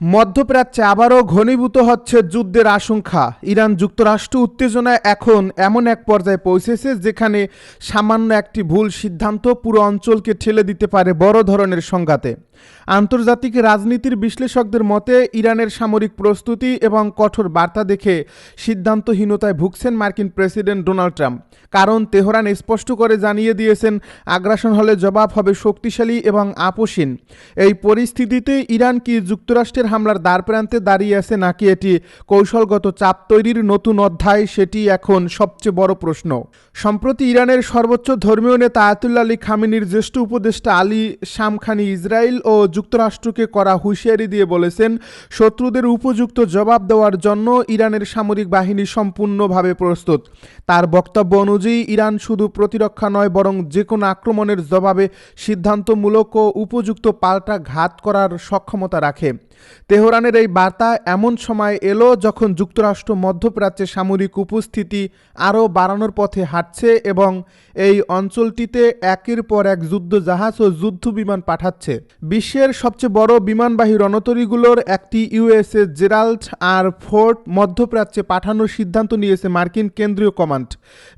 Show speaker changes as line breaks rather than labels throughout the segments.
মধ্যপ্রাচ্যে আবারও ঘনীভূত হচ্ছে যুদ্ধের আশঙ্কা। ইরান যুক্তরাষ্ট্র উত্তেজনায় এখন এমন এক পর্যায়ে পৌঁছেছে যেখানে সামান্য একটি ভুল সিদ্ধান্ত পুরো অঞ্চলকে ঠেলে দিতে পারে বড় ধরনের সংঘাতে। আন্তর্জাতিক রাজনীতির বিশ্লেষকদের মতে, ইরানের সামরিক প্রস্তুতি এবং কঠোর বার্তা দেখে সিদ্ধান্তহীনতায় ভুগছেন মার্কিন প্রেসিডেন্ট ডোনাল্ড ট্রাম্প। কারণ তেহরান স্পষ্ট করে জানিয়ে দিয়েছেন, আগ্রাসন হলে জবাব হবে শক্তিশালী এবং আপোষহীন। এই পরিস্থিতিতে ইরান কি যুক্তরাষ্ট্রের হামলার দ্বারপ্রান্তে দাঁড়িয়ে আছে নাকি এটি কৌশলগত চাপ তৈরির নতুন অধ্যায় সেটি এখন সবচেয়ে বড় প্রশ্ন। সম্প্রতি ইরানের সর্বোচ্চ ধর্মীয় নেতা আয়াতুল্লা আলী খামিনির জ্যেষ্ঠ উপদেষ্টা আলী শামখানি ইসরায়েল ও যুক্তরাষ্ট্রকে করা হুঁশিয়ারি দিয়ে বলেছেন, শত্রুদের উপযুক্ত জবাব দেওয়ার জন্য ইরানের সামরিক বাহিনী সম্পূর্ণভাবে প্রস্তুত। তার বক্তব্য অনুযায়ী, ইরান শুধু প্রতিরক্ষা নয়, বরং যে কোনো আক্রমণের জবাবে সিদ্ধান্তমূলক ও উপযুক্ত পাল্টা ঘাত করার সক্ষমতা রাখে। তেহরানের এই বার্তা এমন সময় এলো যখন যুক্তরাষ্ট্র মধ্যপ্রাচ্যে সামরিক উপস্থিতি আরও বাড়ানোর পথে হাঁটছে এবং এই অঞ্চলটিতে একের পর এক যুদ্ধ জাহাজ ও যুদ্ধ বিমান পাঠাচ্ছে। বিশ্বের সবচেয়ে বড় বিমানবাহী রণতরীগুলোর একটি ইউএসএ জেরাল্ড আর ফোর্ট মধ্যপ্রাচ্যে পাঠানোর সিদ্ধান্ত নিয়েছে মার্কিন কেন্দ্রীয় কমান্ড।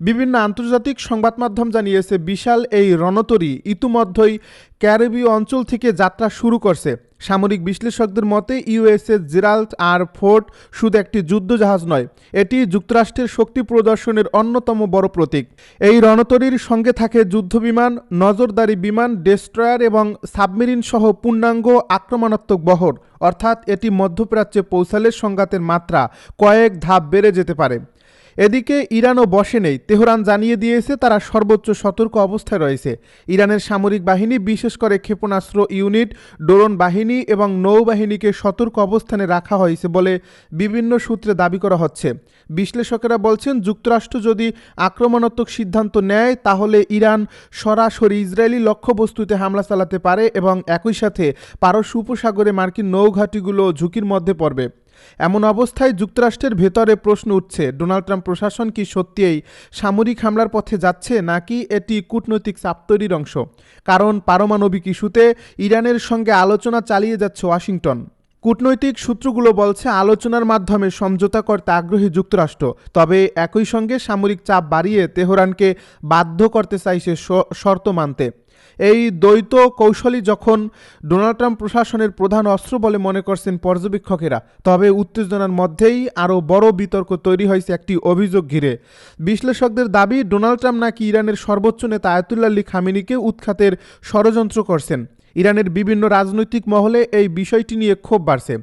বিভিন্ন আন্তর্জাতিক সংবাদ মাধ্যম জানিয়েছে, বিশাল এই রণতরী ইতিমধ্যেই ক্যারিবীয় অঞ্চল থেকে যাত্রা শুরু করছে। সামরিক বিশ্লেষকদের মতে ইউএসএস জেরাল্ড আর ফোর্ট শুধু একটি যুদ্ধজাহাজ নয়, এটি যুক্তরাষ্ট্রের শক্তি প্রদর্শনের অন্যতম বড় প্রতীক। এই রণতরীর সঙ্গে থাকে যুদ্ধবিমান, নজরদারি বিমান, ডেস্ট্রয়ার এবং সাবমেরিন সহ পূর্ণাঙ্গ আক্রমণাত্মক বহর। অর্থাৎ এটি মধ্যপ্রাচ্যে পৌঁছালে সংঘাতের মাত্রা কয়েক ধাপ বেড়ে যেতে পারে। এদিকে ইরানও বসে নেই। তেহরান জানিয়ে দিয়েছে তারা সর্বোচ্চ সতর্ক অবস্থায় রয়েছে। ইরানের সামরিক বাহিনী, বিশেষ করে ক্ষেপণাস্ত্র ইউনিট, ড্রোন বাহিনী এবং নৌবাহিনীকে সতর্ক অবস্থানে রাখা হয়েছে বলে বিভিন্ন সূত্রে দাবি করা হচ্ছে। বিশ্লেষকেরা বলছেন, যুক্তরাষ্ট্র যদি আক্রমণাত্মক সিদ্ধান্ত নেয়, তাহলে ইরান সরাসরি ইসরায়েলি লক্ষ্যবস্তুতে হামলা চালাতে পারে এবং একই সাথে পারস্য উপসাগরে মার্কিন নৌঘাটিগুলো ঝুঁকির মধ্যে পড়বে। এমন অবস্থায় যুক্তরাষ্ট্রের ভেতরে প্রশ্ন উঠছে, ডোনাল্ড ট্রাম্প প্রশাসন কি সত্যিই সামরিক হামলার পথে যাচ্ছে নাকি এটি কূটনৈতিক চাপ তৈরির অংশ? কারণ পারমাণবিক ইস্যুতে ইরানের সঙ্গে আলোচনা চালিয়ে যাচ্ছে ওয়াশিংটন। কূটনৈতিক সূত্রগুলো বলছে, আলোচনার মাধ্যমে সমঝোতা করতে আগ্রহী যুক্তরাষ্ট্র। তবে একই সঙ্গে সামরিক চাপ বাড়িয়ে তেহরানকে বাধ্য করতে চাইছে শর্ত মানতে। এই দ্বৈত কৌশলী যখন ডোনাল্ড ট্রাম্প প্রশাসনের প্রধান অস্ত্র বলে মনে করছেন পর্যবেক্ষকেরা, তবে উত্তেজনার মধ্যেই আরও বড় বিতর্ক তৈরি হয়েছে একটি অভিযোগ ঘিরে। বিশ্লেষকদের দাবি, ডোনাল্ড ট্রাম্প নাকি ইরানের সর্বোচ্চ নেতা আয়তুল্লাহ আলী খামেনিকে উৎখাতের ষড়যন্ত্র করছেন। ইরানের বিভিন্ন রাজনৈতিক মহলে এই বিষয়টি নিয়ে ক্ষোভ বাড়ছে।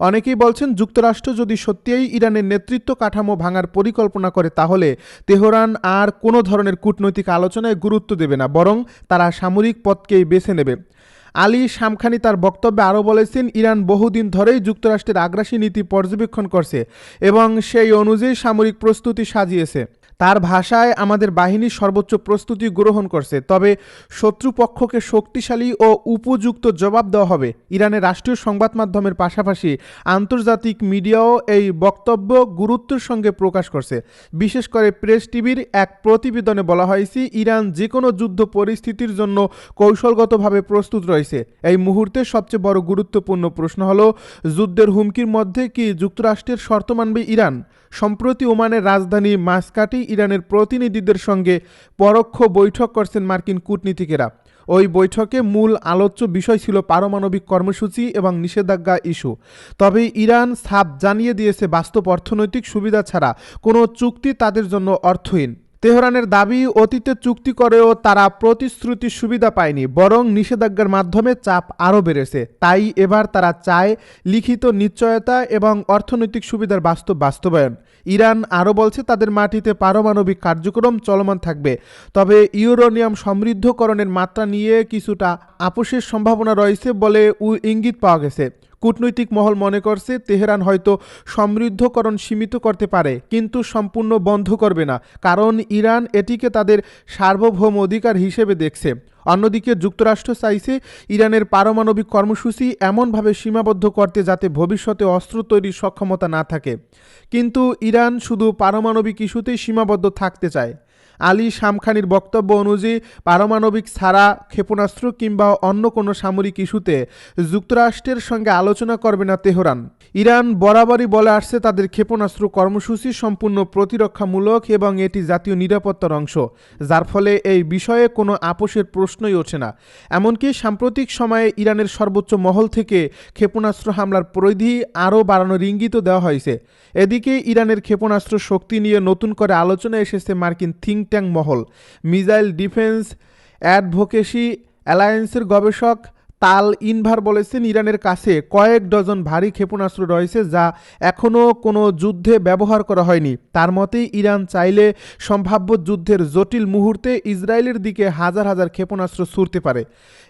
অনেকেই বলছেন, যুক্তরাষ্ট্র যদি সত্যিই ইরানের নেতৃত্ব কাঠামো ভাঙার পরিকল্পনা করে, তাহলে তেহরান আর কোনো ধরনের কূটনৈতিক আলোচনায় গুরুত্ব দেবে না, বরং তারা সামরিক পথকেই বেছে নেবে। আলী শামখানি তার বক্তব্যে আরও বলেছেন, ইরান বহুদিন ধরেই যুক্তরাষ্ট্রের আগ্রাসী নীতি পর্যবেক্ষণ করছে এবং সেই অনুযায়ী সামরিক প্রস্তুতি সাজিয়েছে। তার ভাষায় আমাদের বাহিনী সর্বোচ্চ প্রস্তুতি গ্রহণ করছে। তবে শত্রুপক্ষকে শক্তিশালী ও উপযুক্ত জবাব দেওয়া হবে। ইরানের রাষ্ট্রীয় সংবাদ মাধ্যমের পাশাপাশি আন্তর্জাতিক মিডিয়াও এই বক্তব্য গুরুত্বের সঙ্গে প্রকাশ করছে। বিশেষ করে প্রেস টিভির এক প্রতিবেদনে বলা হয়েছে, ইরান যে কোনো যুদ্ধ পরিস্থিতির জন্য কৌশলগতভাবে প্রস্তুত রয়েছে। এই মুহূর্তে সবচেয়ে বড় গুরুত্বপূর্ণ প্রশ্ন হল, যুদ্ধের হুমকির মধ্যে কি যুক্তরাষ্ট্রের শর্ত মানবে ইরান? সম্প্রতি ওমানের রাজধানী মাসকাটি, ইরানের প্রতিনিধিদের সঙ্গে পরোক্ষ বৈঠক করছেন মার্কিন কূটনীতিকেরা। ওই বৈঠকে মূল আলোচ্য বিষয় ছিল পারমাণবিক কর্মসূচি এবং নিষেধাজ্ঞা ইস্যু। তবে ইরান সাপ জানিয়ে দিয়েছে, বাস্তব অর্থনৈতিক সুবিধা ছাড়া কোনো চুক্তি তাদের জন্য অর্থহীন। তেহরানের দাবি, অতীতে চুক্তি করেও তারা প্রতিশ্রুতি সুবিধা পায়নি, বরং নিষেধাজ্ঞার মাধ্যমে চাপ আরও বেড়েছে। তাই এবার তারা চায় লিখিত নিশ্চয়তা এবং অর্থনৈতিক সুবিধার বাস্তব বাস্তবায়ন। ইরান আরও বলছে, তাদের মাটিতে পারমাণবিক কার্যক্রম চলমান থাকবে, তবে ইউরোনিয়াম সমৃদ্ধকরণের মাত্রা নিয়ে কিছুটা আপোষের সম্ভাবনা রয়েছে বলে ইঙ্গিত পাওয়া গেছে। কূটনৈতিক মহল মনে করছে তেহরান হয়তো সমৃদ্ধকরণ সীমিত করতে পারে, কিন্তু সম্পূর্ণ বন্ধ করবে না, কারণ ইরান এটিকে তাদের সার্বভৌম অধিকার হিসেবে দেখছে। অন্যদিকে যুক্তরাষ্ট্র চাইছে ইরানের পারমাণবিক কর্মসূচি এমনভাবে সীমাবদ্ধ করতে যাতে ভবিষ্যতে অস্ত্র তৈরির সক্ষমতা না থাকে। কিন্তু ইরান শুধু পারমাণবিক ইস্যুতেই সীমাবদ্ধ থাকতে চায়। আলী শামখানির বক্তব্য অনুযায়ী পারমাণবিক ছাড়া ক্ষেপণাস্ত্র কিংবা অন্য কোনো সামরিক ইস্যুতে যুক্তরাষ্ট্রের সঙ্গে আলোচনা করবে না তেহরান। ইরান বরাবরই বলে আসছে তাদের ক্ষেপণাস্ত্র কর্মসূচি সম্পূর্ণ প্রতিরক্ষামূলক এবং এটি জাতীয় নিরাপত্তার অংশ, যার ফলে এই বিষয়ে কোনো আপোষের প্রশ্নই ওঠে না। এমনকি সাম্প্রতিক সময়ে ইরানের সর্বোচ্চ মহল থেকে ক্ষেপণাস্ত্র হামলার পরিধি আরও বাড়ানোর ইঙ্গিতও দেওয়া হয়েছে। এদিকে ইরানের ক্ষেপণাস্ত্র শক্তি নিয়ে নতুন করে আলোচনা এসেছে মার্কিন থিঙ্ক ট্যাঙ্ক মহল। মিজাইল ডিফেন্স অ্যাডভোকেসি অ্যালায়েন্সের গবেষক তাল ইনভার বলেছেন ইরানের কাছে কয়েক ডজন ভারী ক্ষেপণাস্ত্র রয়েছে যা এখনও কোনো যুদ্ধে ব্যবহার করা হয়নি। তার মতে, ইরান চাইলে সম্ভাব্য যুদ্ধের জটিল মুহূর্তে ইসরায়েলের দিকে হাজার হাজার ক্ষেপণাস্ত্র ছুড়তে পারে।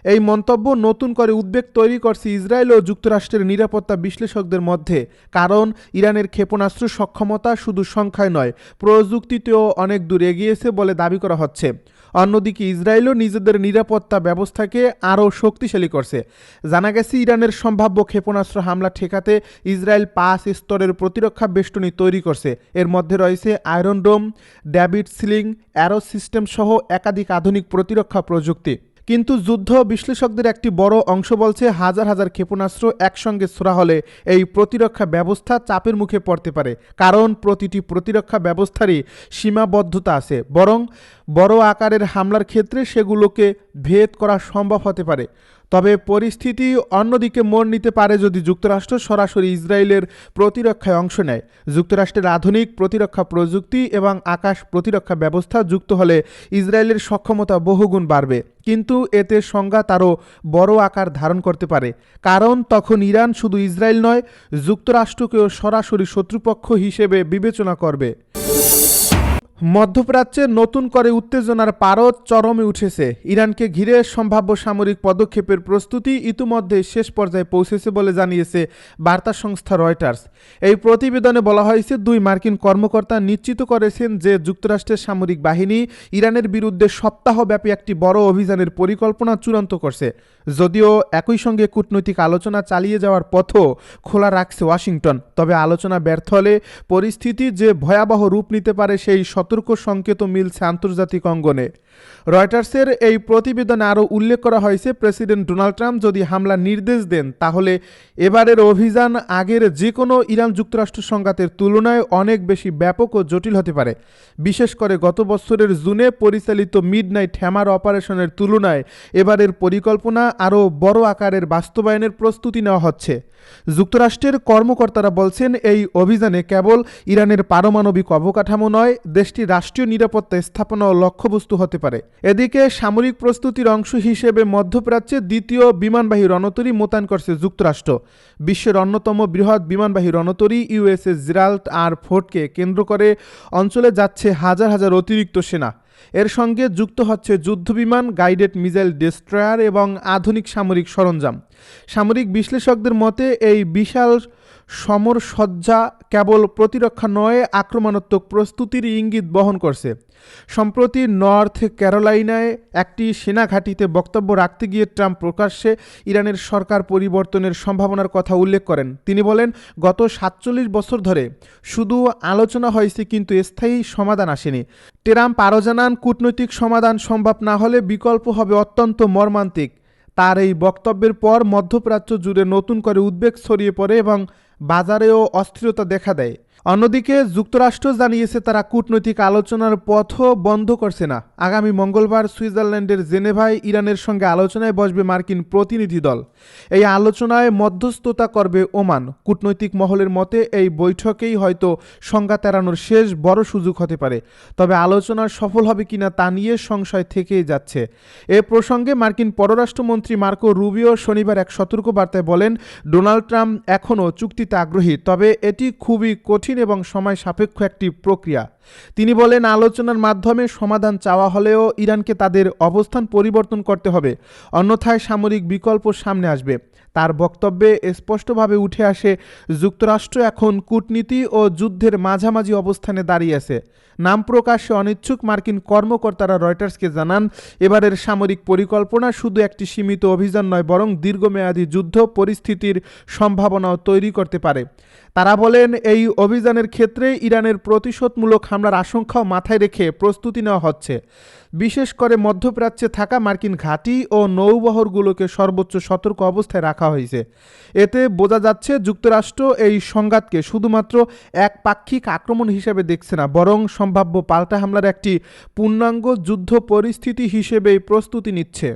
এই মন্তব্য নতুন করে উদ্বেগ তৈরি করছে ইসরায়েল ও যুক্তরাষ্ট্রের নিরাপত্তা বিশ্লেষকদের মধ্যে, কারণ ইরানের ক্ষেপণাস্ত্র সক্ষমতা শুধু সংখ্যায় নয়, প্রযুক্তিতেও অনেক দূর এগিয়েছে বলে দাবি করা হচ্ছে। অন্যদিকে ইসরায়েলও নিজেদের নিরাপত্তা ব্যবস্থাকে আরও শক্তিশালী করছে। জানা গেছে, ইরানের সম্ভাব্য ক্ষেপণাস্ত্র হামলা ঠেকাতে ইসরায়েল পাঁচ স্তরের প্রতিরক্ষা বেষ্টনী তৈরি করছে। এর মধ্যে রয়েছে iron dome David sling, arrow system সহ একাধিক আধুনিক প্রতিরক্ষা প্রযুক্তি। কিন্তু যুদ্ধ বিশ্লেষকদের একটি বড় অংশ বলছে, হাজার হাজার ক্ষেপণাস্ত্র একসঙ্গে ছোড়া হলে এই প্রতিরক্ষা ব্যবস্থা চাপের মুখে পড়তে পারে। কারণ প্রতিটি প্রতিরক্ষা ব্যবস্থারই সীমাবদ্ধতা আছে। বরং বড় আকারের হামলার ক্ষেত্রে সেগুলোকে ভেদ করা সম্ভব হতে পারে। তবে পরিস্থিতি অন্যদিকে মোড় নিতে পারে যদি যুক্তরাষ্ট্র সরাসরি ইসরায়েলের প্রতিরক্ষায় অংশ নেয়। যুক্তরাষ্ট্রের আধুনিক প্রতিরক্ষা প্রযুক্তি এবং আকাশ প্রতিরক্ষা ব্যবস্থা যুক্ত হলে ইসরায়েলের সক্ষমতা বহুগুণ বাড়বে। কিন্তু এতে সংঘাত আরও বড় আকার ধারণ করতে পারে। কারণ তখন ইরান শুধু ইসরায়েল নয়, যুক্তরাষ্ট্রকেও সরাসরি শত্রুপক্ষ হিসেবে বিবেচনা করবে। মধ্যপ্রাচ্যে নতুন করে উত্তেজনার পারদ চরমে উঠেছে। ইরানকে ঘিরে সম্ভাব্য সামরিক পদক্ষেপের প্রস্তুতি ইতিমধ্যে শেষ পর্যায়ে পৌঁছেছে বলে জানিয়েছে বার্তা সংস্থা রয়টার্স। এই প্রতিবেদনে বলা হয়েছে, দুই মার্কিন কর্মকর্তা নিশ্চিত করেছেন যে যুক্তরাষ্ট্রের সামরিক বাহিনী ইরানের বিরুদ্ধে সপ্তাহব্যাপী একটি বড় অভিযানের পরিকল্পনা চূড়ান্ত করছে। যদিও একই সঙ্গে কূটনৈতিক আলোচনা চালিয়ে যাওয়ার পথও খোলা রাখছে ওয়াশিংটন। তবে আলোচনা ব্যর্থ হলে পরিস্থিতি যে ভয়াবহ রূপ নিতে পারে সেই সতর্ক সংকেত মিলছে আন্তর্জাতিক অঙ্গনে। রয়টার্সের এই প্রতিবেদনে আরও উল্লেখ করা হয়েছে, প্রেসিডেন্ট ডোনাল্ড ট্রাম্প যদি হামলার নির্দেশ দেন, তাহলে এবারের অভিযান আগের যে কোনো ইরান যুক্তরাষ্ট্র সংঘাতের তুলনায় অনেক বেশি ব্যাপক ও জটিল হতে পারে। বিশেষ করে গত বছরের জুনে পরিচালিত মিড নাইট হ্যামার অপারেশনের তুলনায় এবারের পরিকল্পনা আরও বড় আকারের বাস্তবায়নের প্রস্তুতি নেওয়া হচ্ছে। যুক্তরাষ্ট্রের কর্মকর্তারা বলছেন, এই অভিযানে কেবল ইরানের পারমাণবিক অবকাঠামো নয় দেশটির রাষ্ট্রীয় নিরাপত্তা স্থাপনা ও লক্ষ্যবস্তু হতে পারে। এদিকে সামরিক প্রস্তুতির অংশ হিসেবে মধ্যপ্রাচ্যে দ্বিতীয় বিমানবাহী রণতরী মোতায়েন করছে যুক্তরাষ্ট্র। বিশ্বের অন্যতম বৃহৎ বিমানবাহী রণতরী ইউএসএস জিরাল্ট আর ফোর্টকে কেন্দ্র করে অঞ্চলে যাচ্ছে হাজার হাজার অতিরিক্ত সেনা। এর সঙ্গে যুক্ত হচ্ছে যুদ্ধবিমান, গাইডেড মিসাইল ডেস্ট্রয়ার এবং আধুনিক সামরিক সরঞ্জাম। সামরিক বিশ্লেষকদের মতে, এই বিশাল সমর সজ্জা কেবল প্রতিরক্ষা নয়, আক্রমণাত্মক প্রস্তুতির ইঙ্গিত বহন করছে। সম্প্রতি নর্থ ক্যারোলাইনায় একটি সেনা ঘাঁটিতে বক্তব্য রাখতে গিয়ে ট্রাম্প প্রকাশ্যে ইরানের সরকার পরিবর্তনের সম্ভাবনার কথা উল্লেখ করেন। তিনি বলেন, গত সাতচল্লিশ বছর ধরে শুধু আলোচনা হয়েছে, কিন্তু স্থায়ী সমাধান আসেনি। ট্রাম্প আরও জানান, কূটনৈতিক সমাধান সম্ভব না হলে বিকল্প হবে অত্যন্ত মর্মান্তিক। তার এই বক্তব্যের পর মধ্যপ্রাচ্য জুড়ে নতুন করে উদ্বেগ ছড়িয়ে পড়ে এবং বাজারেও অস্থিরতা দেখা দেয়। অন্যদিকে যুক্তরাষ্ট্র জানিয়েছে তারা কূটনৈতিক আলোচনার পথও বন্ধ করছে না। আগামী মঙ্গলবার সুইজারল্যান্ডের জেনেভায় ইরানের সঙ্গে আলোচনায় বসবে মার্কিন প্রতিনিধি দল। এই আলোচনায় মধ্যস্থতা করবে ওমান। কূটনৈতিক মহলের মতে, এই বৈঠকেই হয়তো সংজ্ঞা এড়ানোর শেষ বড় সুযোগ হতে পারে। তবে আলোচনা সফল হবে কিনা তা নিয়ে সংশয় থেকেই যাচ্ছে। এ প্রসঙ্গে মার্কিন পররাষ্ট্রমন্ত্রী মার্কো রুবিও শনিবার এক সতর্ক বার্তায় বলেন, ডোনাল্ড ট্রাম্প এখনও চুক্তিতে আগ্রহী, তবে এটি খুবই কঠিন এবং সময় সাপেক্ষ একটি প্রক্রিয়া। তিনি বলেন, আলোচনার মাধ্যমে সমাধান চাওয়া হলেও ইরানকে তাদের অবস্থান পরিবর্তন করতে হবে, অন্যথায় সামরিক বিকল্প সামনে আসবে। তার বক্তব্যে স্পষ্টভাবে উঠে আসে, যুক্তরাষ্ট্র এখন কূটনীতি ও যুদ্ধের মাঝামাঝি অবস্থানে দাঁড়িয়ে আছে। নাম প্রকাশে অনিচ্ছুক মার্কিন কর্মকর্তারা রয়টার্সকে জানান, এবারের সামরিক পরিকল্পনা শুধু একটি সীমিত অভিযান নয়, বরং দীর্ঘমেয়াদী যুদ্ধ পরিস্থিতির সম্ভাবনাও তৈরি করতে পারে। তারা বলেন, এই অভিযানের ক্ষেত্রে ইরানের প্রতিশোধমূলক হামলার আশঙ্কাও মাথায় রেখে প্রস্তুতি নেওয়া হচ্ছে। বিশেষ করে মধ্যপ্রাচ্যে থাকা মার্কিন ঘাঁটি ও নৌবহরগুলোকে সর্বোচ্চ সতর্ক অবস্থায় রাখা হয়েছে। এতে বোঝা যাচ্ছে, যুক্তরাষ্ট্র এই সংঘাতকে শুধুমাত্র এক পাক্ষিক আক্রমণ হিসেবে দেখছে না, বরং সম্ভাব্য পাল্টা হামলার একটি পূর্ণাঙ্গ যুদ্ধ পরিস্থিতি হিসেবেই প্রস্তুতি নিচ্ছে।